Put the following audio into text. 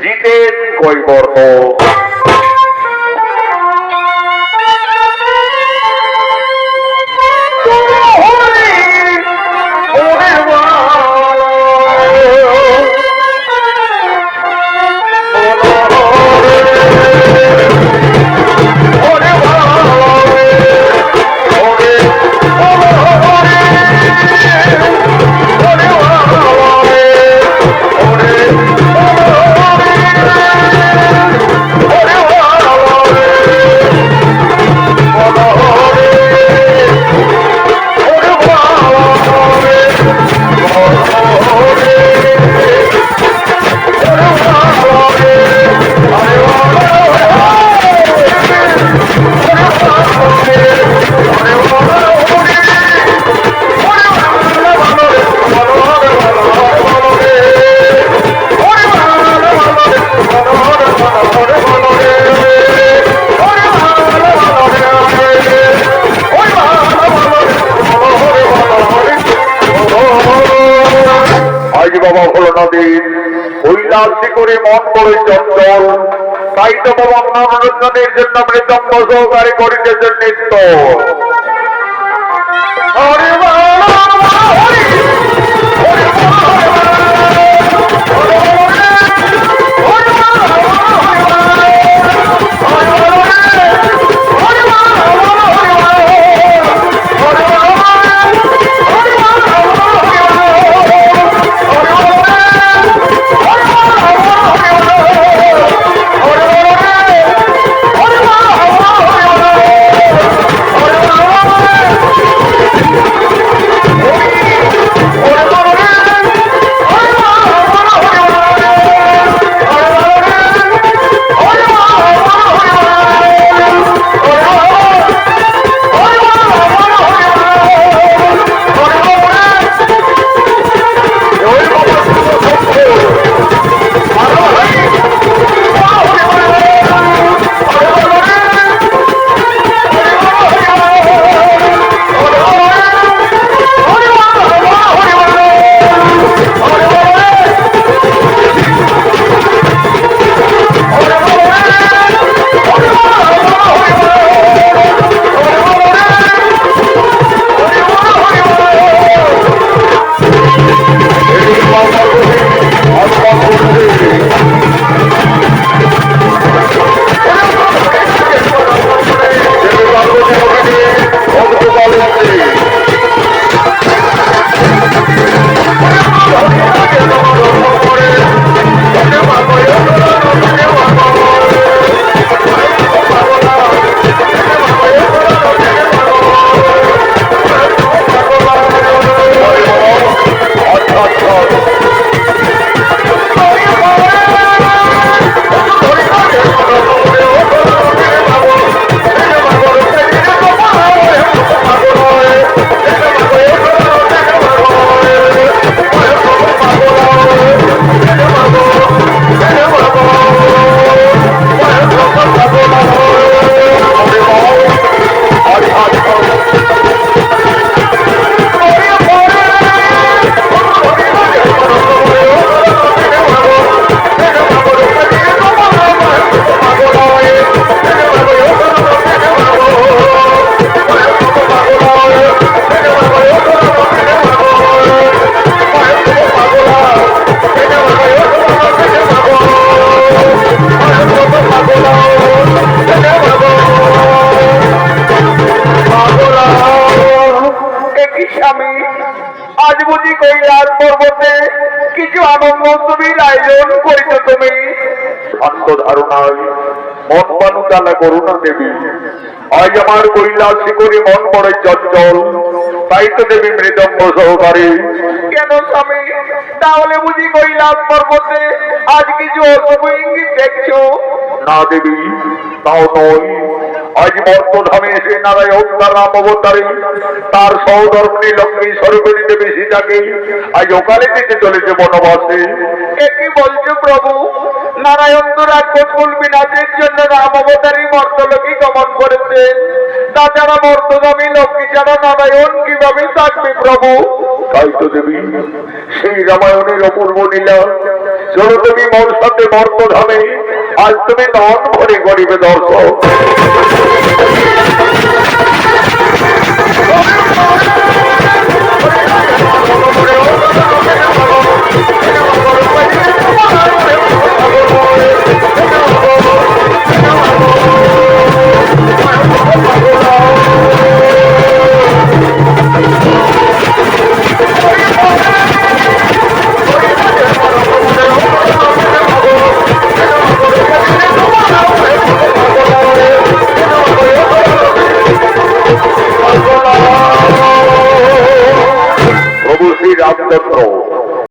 जीते कोई और तो। কৈলাসী করে মন করে চঞ্চল। তাই তো মনোরঞ্জনের জন্য মৃতম্ব সহকারী করিতেছেন নিত্য। হরে বাবা, কৈলাস পর্বতে কিছু আনন্দ তুমি আয়োজন করিত তুমি। শান্ত ধারণায় মন বানুতালা করুণা দেবী। আজ আমার কৈলাসী করে মন বড় চঞ্চল তাই তো দেবী মৃদম্ব সহকারী। কেন স্বামী তাহলে বুঝি কৈলাস পর্বতে আজ কিছু অশুভ ইঙ্গিত দেখছ? না দেবী তাও নয়। আজ মর্তধামে এসে নারায়ণ তার রাম অবতারে তার সহধর্মী লক্ষ্মী সরকারি দেবী সীতাকে আজ ওকালে দিতে চলেছে বনবাসে। কি বলছো প্রভু? নারায়ণ তো রাক্ষসকুল বিনাশের জন্য রাম অবতারী মর্তলোকে গমন করেছেন তাছাড়া মর্তগামী লক্ষ্মী ছাড়া নারায়ণ কীভাবে থাকবে প্রভু? তাই তো দেবী, সেই রামায়ণের অপূর্ব নীলা চলো তুমি মোর সাথে মর্তধামে, আজ তুমি নন ভরে গরিবে দর্শক। Oh, my God. encontró.